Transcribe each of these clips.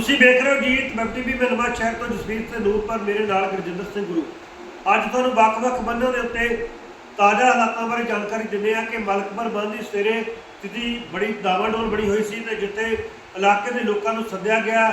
ਤੁਸੀਂ ਵੇਖ ਰਹੇ ਹੋ ਜੀਤ ਵੈਬ ਟੀਵੀ ਮੈਂ ਸ਼ਹਿਰ ਤੋਂ ਜਸਵੀਰ ਸਿੰਘ ਨੂਰ ਪਰ ਮੇਰੇ ਨਾਲ ਗੁਰਜਿੰਦਰ ਸਿੰਘ ਗੁਰੂ। ਅੱਜ ਤੁਹਾਨੂੰ ਵੱਖ-ਵੱਖ ਬੰਨਾਂ ਦੇ ਉੱਤੇ ਤਾਜ਼ਾ ਹਾਲਾਤਾਂ ਬਾਰੇ ਜਾਣਕਾਰੀ ਦਿੰਦੇ ਆ ਕਿ ਮਲਕਪੁਰ ਬੰਦ ਦੀ ਸਵੇਰੇ ਸਥਿਤੀ ਬੜੀ ਦਾਵਾਡੋਲ ਬੜੀ ਹੋਈ ਸੀ ਤੇ ਜਿੱਥੇ ਇਲਾਕੇ ਦੇ ਲੋਕਾਂ ਨੂੰ ਸੱਦਿਆ ਗਿਆ।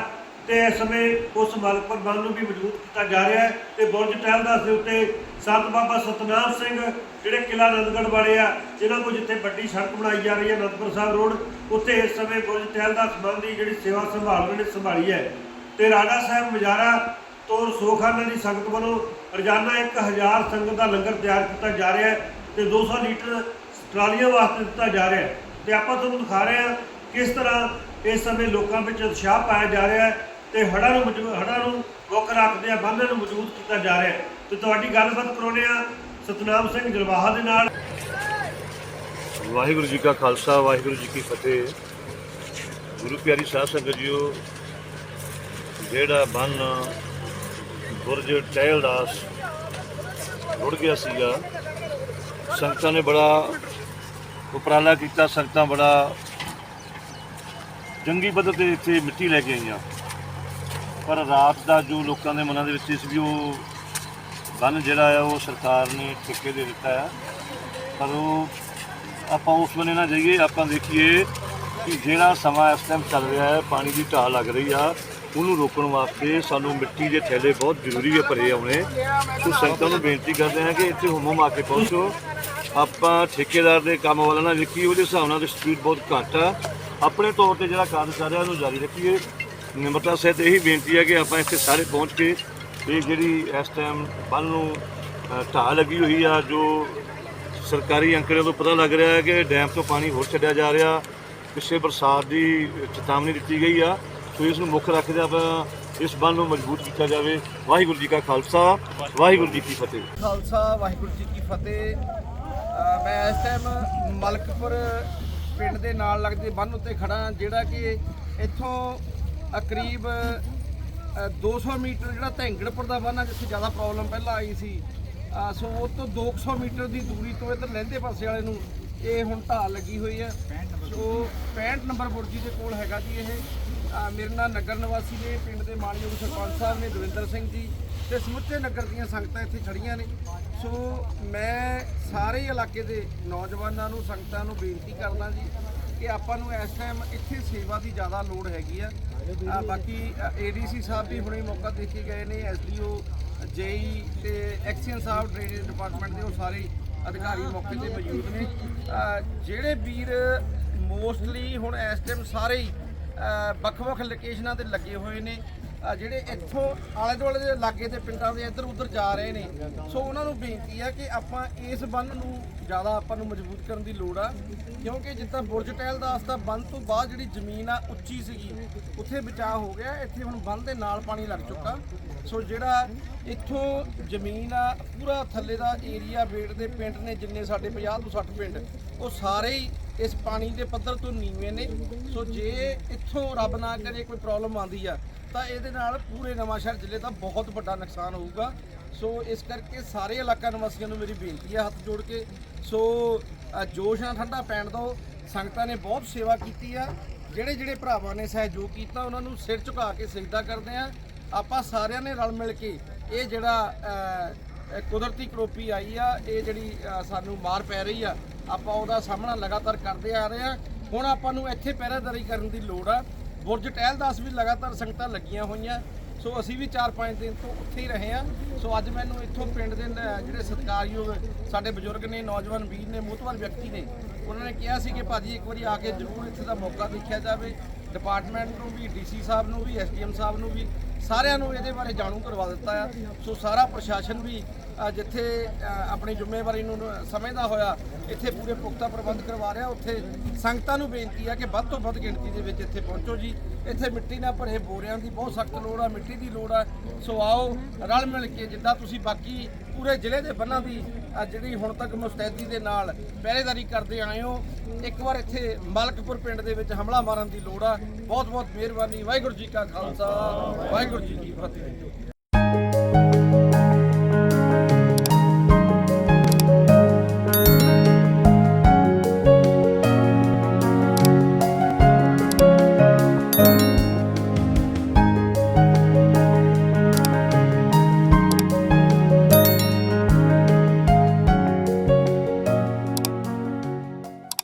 ਤੇ ਇਸ ਸਮੇਂ ਉਸ ਮਲਕਪੁਰ ਪ੍ਰਬੰਧ ਨੂੰ ਵੀ ਮਜ਼ਬੂਤ ਕੀਤਾ ਜਾ ਰਿਹਾ ਹੈ ਤੇ ਬੁਰਜ ਟਹਿਲਦਾਸ ਦੇ ਉੱਤੇ ਸੰਤ ਬਾਬਾ ਸਤਨਾਮ ਸਿੰਘ, ਜਿਹੜੇ ਕਿਲਾ ਆਨੰਦਗੜ੍ਹ ਵਾਲੇ ਆ ਇਹਨਾਂ ਕੋਲ ਜਿੱਥੇ ਵੱਡੀ ਸੜਕ ਬਣਾਈ ਜਾ ਰਹੀ ਹੈ ਅਨੰਦਪੁਰ ਸਾਹਿਬ ਰੋਡ, ਉੱਥੇ ਇਸ ਸਮੇਂ ਬੁਰਜ ਟਹਿਲਦਾਸ ਬੰਦ ਦੀ ਜਿਹੜੀ ਸੇਵਾ ਸੰਭਾਲ ਰਹੇ ਨੇ, ਸੰਭਾਲੀ ਹੈ। ਤੇ ਰਾਜਾ ਸਾਹਿਬ ਮਜਾਰਾ ਤੋਂ ਰਸੋਖਾਨਾ ਦੀ ਸੰਗਤ ਵੱਲੋਂ ਰੋਜ਼ਾਨਾ 1000 ਸੰਗਤ ਦਾ ਲੰਗਰ ਤਿਆਰ ਕੀਤਾ ਜਾ ਰਿਹਾ ਹੈ ਤੇ 200 ਲੀਟਰ ਟਰਾਲੀਆਂ ਵਾਸਤੇ ਦਿੱਤਾ ਜਾ ਰਿਹਾ ਹੈ। ਤੇ ਆਪਾਂ ਤੁਹਾਨੂੰ ਦਿਖਾ ਰਹੇ ਹਾਂ ਕਿਸ ਤਰ੍ਹਾਂ ਇਸ ਸਮੇਂ ਲੋਕਾਂ ਵਿੱਚ ਉਤਸ਼ਾਹ ਪਾਇਆ ਜਾ ਰਿਹਾ ਹੈ ਤੇ ਹੜ੍ਹਾਂ ਨੂੰ ਮਜ਼ਬੂ- ਹੜ੍ਹਾਂ ਨੂੰ ਮੁੱਖ ਰੱਖਦੇ ਆ ਬੰਨਾਂ ਨੂੰ ਮਜ਼ਬੂਤ ਕੀਤਾ ਜਾ ਰਿਹਾ ਤੇ ਤੁਹਾਡੀ ਗੱਲਬਾਤ ਕਰਾਉਂਦੇ ਆ ਸਤਨਾਮ ਸਿੰਘ ਜਲਵਾਹਾ ਦੇ ਨਾਲ। ਵਾਹਿਗੁਰੂ ਜੀ ਕਾ ਖਾਲਸਾ, ਵਾਹਿਗੁਰੂ ਜੀ ਕੀ ਫਤਿਹ। ਗੁਰੂ ਪਿਆਰੀ ਸਾਧ ਸੰਗਤ ਜੀਓ, ਜਿਹੜਾ ਬੰਨ ਟਹਿਲ ਦਾਸ ਰੁੜ ਗਿਆ ਸੀਗਾ, ਸੰਗਤਾਂ ਨੇ ਬੜਾ ਉਪਰਾਲਾ ਕੀਤਾ, ਸੰਗਤਾਂ ਬੜਾ ਜੰਗੀ ਪੱਧਰ ਤੇ ਇੱਥੇ ਮਿੱਟੀ ਲੈ ਕੇ ਆਈਆਂ। ਪਰ ਰਾਤ ਦਾ ਜੋ ਲੋਕਾਂ ਦੇ ਮਨਾਂ ਦੇ ਵਿੱਚ ਸੀ ਵੀ ਉਹ ਬੰਨ ਜਿਹੜਾ ਆ, ਉਹ ਸਰਕਾਰ ਨੇ ਠੇਕੇ ਦੇ ਦਿੱਤਾ ਆ। ਪਰ ਉਹ ਆਪਾਂ ਉਸ ਬੰਨੇ ਨਾ ਜਾਈਏ, ਆਪਾਂ ਦੇਖੀਏ ਕਿ ਜਿਹੜਾ ਸਮਾਂ ਇਸ ਟਾਈਮ ਚੱਲ ਰਿਹਾ ਹੈ, ਪਾਣੀ ਦੀ ਢਾਹ ਲੱਗ ਰਹੀ ਆ, ਉਹਨੂੰ ਰੋਕਣ ਵਾਸਤੇ ਸਾਨੂੰ ਮਿੱਟੀ ਦੇ ਥੈਲੇ ਬਹੁਤ ਜ਼ਰੂਰੀ ਹੈ ਭਰੇ ਆਉਣੇ। ਸੋ ਸੰਗਤਾਂ ਨੂੰ ਬੇਨਤੀ ਕਰਦੇ ਹਾਂ ਕਿ ਇੱਥੇ ਹੁਮਮ ਆ ਕੇ ਪਹੁੰਚੋ। ਆਪਾਂ ਠੇਕੇਦਾਰ ਦੇ ਕੰਮ ਵਾਲਾ ਨਾ ਵੇਖੀਏ, ਉਹਦੇ ਹਿਸਾਬ ਨਾਲ ਸਪੀਡ ਬਹੁਤ ਘੱਟ ਆ। ਆਪਣੇ ਤੌਰ ਤੇ ਜਿਹੜਾ ਕਾਰਜ ਕਰ ਰਿਹਾ, ਉਹਨੂੰ ਜਾਰੀ ਰੱਖੀਏ। ਨਿਮਰਤਾ ਸਹਿਤ ਇਹੀ ਬੇਨਤੀ ਹੈ ਕਿ ਆਪਾਂ ਇੱਥੇ ਸਾਰੇ ਪਹੁੰਚ ਕੇ ਇਹ ਜਿਹੜੀ ਇਸ ਟਾਈਮ ਬੰਨ ਨੂੰ ਢਾਹ ਲੱਗੀ ਹੋਈ ਆ, ਜੋ ਸਰਕਾਰੀ ਅੰਕੜਿਆਂ ਤੋਂ ਪਤਾ ਲੱਗ ਰਿਹਾ ਹੈ ਕਿ ਡੈਮ ਤੋਂ ਪਾਣੀ ਹੋਰ ਛੱਡਿਆ ਜਾ ਰਿਹਾ, ਪਿੱਛੇ ਬਰਸਾਤ ਦੀ ਚੇਤਾਵਨੀ ਦਿੱਤੀ ਗਈ ਆ। ਸੋ ਇਸ ਨੂੰ ਮੁੱਖ ਰੱਖਦੇ ਆਪਾਂ ਇਸ ਬੰਨ ਨੂੰ ਮਜ਼ਬੂਤ ਕੀਤਾ ਜਾਵੇ। ਵਾਹਿਗੁਰੂ ਜੀ ਕਾ ਖਾਲਸਾ, ਵਾਹਿਗੁਰੂ ਜੀ ਕੀ ਫਤਿਹ। ਖਾਲਸਾ, ਵਾਹਿਗੁਰੂ ਜੀ ਕੀ ਫਤਿਹ। ਮੈਂ ਇਸ ਟਾਈਮ ਮਲਕਪੁਰ ਪਿੰਡ ਦੇ ਨਾਲ ਲੱਗਦੇ ਬੰਨ ਉੱਤੇ ਖੜਾ ਜਿਹੜਾ ਕਿ ਇੱਥੋਂ ਕਰੀਬ ਅ, 200 ਮੀਟਰ ਜਿਹੜਾ ਧੈਂਗੜਪੁਰ ਦਾ ਬੰਨ ਆ ਜਿੱਥੇ ਜ਼ਿਆਦਾ ਪ੍ਰੋਬਲਮ ਪਹਿਲਾਂ ਆਈ ਸੀ ਸੋ ਉਹ ਤੋਂ 200 ਮੀਟਰ ਦੀ ਦੂਰੀ ਤੋਂ ਇੱਧਰ ਲਹਿੰਦੇ ਪਾਸੇ ਵਾਲੇ ਨੂੰ ਇਹ ਹੁਣ ਢਾਲ ਲੱਗੀ ਹੋਈ ਹੈ। ਸੋ 65 ਨੰਬਰ ਬੁਰਜੀ ਦੇ ਕੋਲ ਹੈਗਾ ਜੀ ਇਹ। ਮੇਰੇ ਨਾਲ ਨਗਰ ਨਿਵਾਸੀ ਨੇ ਪਿੰਡ ਦੇ ਮਾਨਯੋਗ ਸਰਪੰਚ ਸਾਹਿਬ ਨੇ ਦਵਿੰਦਰ ਸਿੰਘ ਜੀ ਤੇ ਸਮੁੱਚੇ ਨਗਰ ਦੀਆਂ ਸੰਗਤਾਂ ਇੱਥੇ ਖੜੀਆਂ ਨੇ। ਸੋ ਮੈਂ ਸਾਰੇ ਇਲਾਕੇ ਦੇ ਨੌਜਵਾਨਾਂ ਨੂੰ ਸੰਗਤਾਂ ਨੂੰ ਬੇਨਤੀ ਕਰਦਾ ਜੀ ਕਿ ਆਪਾਂ ਨੂੰ ਇਸ ਟਾਈਮ ਇੱਥੇ ਸੇਵਾ ਦੀ ਜ਼ਿਆਦਾ ਲੋੜ ਹੈਗੀ ਆ। ਅ, ਬਾਕੀ ਏਡੀਸੀ ਸਾਹਿਬ ਵੀ ਹੁਣੇ ਮੌਕਾ ਦੇ ਕੇ ਗਏ ਨੇ ਐਸਡੀਓ ਜੇਈ ਤੇ ਐਕਸੀਅਨ ਸਾਹਿਬ ਡਰੇਨੇਜ ਡਿਪਾਰਟਮੈਂਟ ਦੇ ਉਹ ਸਾਰੇ ਅਧਿਕਾਰੀ ਮੌਕੇ ਤੇ ਮੌਜੂਦ ਨੇ। ਜਿਹੜੇ ਵੀਰ ਮੋਸਟਲੀ ਹੁਣ ਇਸ ਟਾਈਮ ਸਾਰੇ ਹੀ ਵੱਖ-ਵੱਖ ਲੋਕੇਸ਼ਨਾਂ ਤੇ ਲੱਗੇ ਹੋਏ ਨੇ। ਅ, ਜਿਹੜੇ ਇੱਥੋਂ ਆਲੇ ਦੁਆਲੇ ਦੇ ਲਾਗੇ ਦੇ ਪਿੰਡਾਂ ਦੇ ਇੱਧਰ ਉੱਧਰ ਜਾ ਰਹੇ ਨੇ ਸੋ ਉਹਨਾਂ ਨੂੰ ਬੇਨਤੀ ਆ ਕਿ ਆਪਾਂ ਇਸ ਬੰਨ ਨੂੰ ਜ਼ਿਆਦਾ ਆਪਾਂ ਨੂੰ ਮਜ਼ਬੂਤ ਕਰਨ ਦੀ ਲੋੜ ਆ ਕਿਉਂਕਿ ਜਿੱਦਾਂ ਬੁਰਜ ਟਹਿਲਦਾਸ ਦਾ ਬੰਨ ਤੋਂ ਬਾਅਦ ਜਿਹੜੀ ਜ਼ਮੀਨ ਆ ਉੱਚੀ ਸੀਗੀ ਉੱਥੇ ਬਚਾਅ ਹੋ ਗਿਆ ਇੱਥੇ ਹੁਣ ਬੰਨ ਦੇ ਨਾਲ ਪਾਣੀ ਲੱਗ ਚੁੱਕਾ। ਸੋ ਜਿਹੜਾ ਇੱਥੋਂ ਜ਼ਮੀਨ ਆ ਪੂਰਾ ਥੱਲੇ ਦਾ ਏਰੀਆ ਵੇੜ ਦੇ ਪਿੰਡ ਨੇ ਜਿੰਨੇ ਸਾਡੇ 50 ਤੋਂ 60 ਪਿੰਡ ਉਹ ਸਾਰੇ ਹੀ ਇਸ ਪਾਣੀ ਦੇ ਪੱਧਰ ਤੋਂ ਨੀਵੇਂ ਨੇ। ਸੋ ਜੇ ਇੱਥੋਂ ਰੱਬ ਨਾ ਕਰੇ, ਕੋਈ ਪ੍ਰੋਬਲਮ ਆਂਦੀ ਆ, ਤਾਂ ਇਹਦੇ ਨਾਲ ਪੂਰੇ ਨਵਾਂਸ਼ਹਿਰ ਜ਼ਿਲ੍ਹੇ ਦਾ ਬਹੁਤ ਵੱਡਾ ਨੁਕਸਾਨ ਹੋਊਗਾ। ਸੋ ਇਸ ਕਰਕੇ ਸਾਰੇ ਇਲਾਕਾ ਨਿਵਾਸੀਆਂ ਨੂੰ ਮੇਰੀ ਬੇਨਤੀ ਹੈ ਹੱਥ ਜੋੜ ਕੇ। ਸੋ ਜੋਸ਼ ਨਾਲ ਠੰਡਾ ਪੈਣ ਦਿਓ ਸੰਗਤਾਂ ਨੇ ਬਹੁਤ ਸੇਵਾ ਕੀਤੀ ਆ। ਜਿਹੜੇ ਜਿਹੜੇ ਭਰਾਵਾਂ ਨੇ ਸਹਿਯੋਗ ਕੀਤਾ, ਉਹਨਾਂ ਨੂੰ ਸਿਰ ਝੁਕਾ ਕੇ ਸਿਜਦਾ ਕਰਦੇ ਆ। ਆਪਾਂ ਸਾਰਿਆਂ ਨੇ ਰਲ ਮਿਲ ਕੇ ਇਹ ਜਿਹੜਾ ਕੁਦਰਤੀ ਕਰੋਪੀ ਆਈ ਆ, ਇਹ ਜਿਹੜੀ ਸਾਨੂੰ ਮਾਰ ਪੈ ਰਹੀ ਆ, ਆਪਾਂ ਉਹਦਾ ਸਾਹਮਣਾ ਲਗਾਤਾਰ ਕਰਦੇ ਆ ਰਹੇ ਆ। ਹੁਣ ਆਪਾਂ ਨੂੰ ਇੱਥੇ ਪਹਿਰਾਦਾਰੀ ਕਰਨ ਦੀ ਲੋੜ ਆ। ਬੁਰਜ ਟਹਿਲ ਦਾਸ ਵੀ ਲਗਾਤਾਰ ਸੰਗਤਾਂ ਲੱਗੀਆਂ ਹੋਈਆਂ। ਸੋ ਅਸੀਂ ਵੀ 4-5 ਦਿਨ ਤੋਂ ਉੱਥੇ ਹੀ ਰਹੇ ਆ। ਸੋ ਅੱਜ ਮੈਨੂੰ ਇੱਥੋਂ ਪਿੰਡ ਦੇ ਜਿਹੜੇ ਸਤਿਕਾਰਯੋਗ ਸਾਡੇ ਬਜ਼ੁਰਗ ਨੇ, ਨੌਜਵਾਨ ਵੀਰ ਨੇ ਮੋਤਵਾਰ ਵਿਅਕਤੀ ਨੇ, ਉਹਨਾਂ ਨੇ ਕਿਹਾ ਸੀ ਕਿ ਭਾਜੀ ਇੱਕ ਵਾਰੀ ਆ ਕੇ ਜ਼ਰੂਰ ਇੱਥੇ ਦਾ ਮੌਕਾ ਦੇਖਿਆ ਜਾਵੇ। ਡਿਪਾਰਟਮੈਂਟ ਨੂੰ ਵੀ, ਡੀਸੀ ਸਾਹਿਬ ਨੂੰ ਵੀ, ਐਸਡੀਐਮ ਸਾਹਿਬ ਨੂੰ ਵੀ ਸਾਰਿਆਂ ਨੂੰ ਇਹਦੇ ਬਾਰੇ ਜਾਣੂ ਕਰਵਾ ਦਿੱਤਾ ਆ। ਸੋ ਸਾਰਾ ਪ੍ਰਸ਼ਾਸਨ ਵੀ ਜਿੱਥੇ ਆਪਣੀ ਜ਼ਿੰਮੇਵਾਰੀ ਨੂੰ ਸਮਝਦਾ ਹੋਇਆ ਇੱਥੇ ਪੂਰੇ ਪੁਖਤਾ ਪ੍ਰਬੰਧ ਕਰਵਾ ਰਿਹਾ, ਉੱਥੇ ਸੰਗਤਾਂ ਨੂੰ ਬੇਨਤੀ ਆ ਕਿ ਵੱਧ ਤੋਂ ਵੱਧ ਗਿਣਤੀ ਦੇ ਵਿੱਚ ਇੱਥੇ ਪਹੁੰਚੋ ਜੀ। ਇੱਥੇ ਮਿੱਟੀ ਨਾਲ ਭਰੇ ਬੋਰਿਆਂ ਦੀ ਬਹੁਤ ਸਖਤ ਲੋੜ ਆ, ਮਿੱਟੀ ਦੀ ਲੋੜ ਆ। ਸੋ ਆਓ, ਰਲ ਮਿਲ ਕੇ ਜਿੱਦਾਂ ਤੁਸੀਂ ਬਾਕੀ ਪੂਰੇ ਜ਼ਿਲ੍ਹੇ ਦੇ ਬੰਨਾਂ ਦੀ ਜਿਹੜੀ ਹੁਣ ਤੱਕ ਮੁਸਤੈਦੀ ਦੇ ਨਾਲ ਪਹਿਰੇਦਾਰੀ ਕਰਦੇ ਆਏ ਹੋ, ਇੱਕ ਵਾਰ ਇੱਥੇ ਮਲਕਪੁਰ ਪਿੰਡ ਦੇ ਵਿੱਚ ਹਮਲਾ ਮਾਰਨ ਦੀ ਲੋੜ ਆ। ਬਹੁਤ ਬਹੁਤ ਮਿਹਰਬਾਨੀ, ਵਾਹਿਗੁਰੂ ਜੀ ਕਾ ਖਾਲਸਾ, ਵਾਹਿਗੁਰੂ ਜੀ ਕੀ ਫਤਿਹ।